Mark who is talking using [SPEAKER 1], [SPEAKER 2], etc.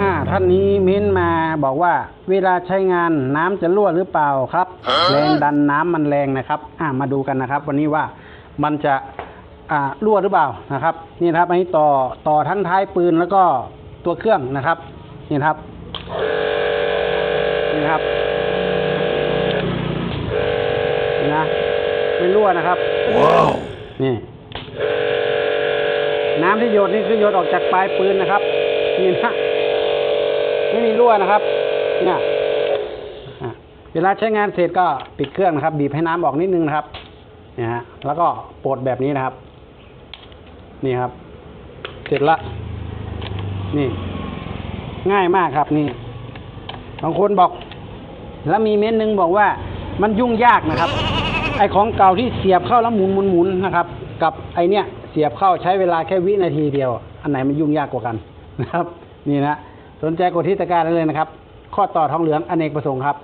[SPEAKER 1] อ่าท่านนี้เม้นมาบอกว่า เวลาใช้งานน้ำจะรั่วหรือเปล่าครับ แรงดันน้ำมันแรงนะครับ อ่ามาดูกันนะครับ วันนี้ว่ามันจะอ่ารั่วหรือเปล่านะครับ นี่นะครับอันนี้ต่อต่อทั้งท้ายปืนแล้วก็ตัวเครื่องนะครับ นี่นะครับ นี่นะครับนี่นะไม่รั่วนะครับ นี่ น้ำที่หยดนี่คือหยดออกจากปลายปืนนะครับ นี่นะ ไม่มีรั่วนะครับ เนี่ยเวลาใช้งานเสร็จก็ปิดเครื่องนะครับ บีบให้น้ำออกนิดนึงนะครับ เนี่ยฮะ แล้วก็ปลดแบบนี้นะครับ นี่ครับ เสร็จละ นี่ ง่ายมากครับนี่ บางคนบอก แล้วมีเม้นหนึ่งบอกว่า มันยุ่งยากนะครับ ไอของเก่าที่เสียบเข้าแล้วหมุนหมุนหมุนนะครับ กับไอเนี้ยเสียบเข้าใช้เวลาแค่วินาทีเดียว อันไหนมันยุ่งยากกว่ากันนะครับ นี่นะ สนใจกดที่ตะกร้ารได้เลยนะครับ ข้อต่อทองเหลืองอเนกประสงค์ครับ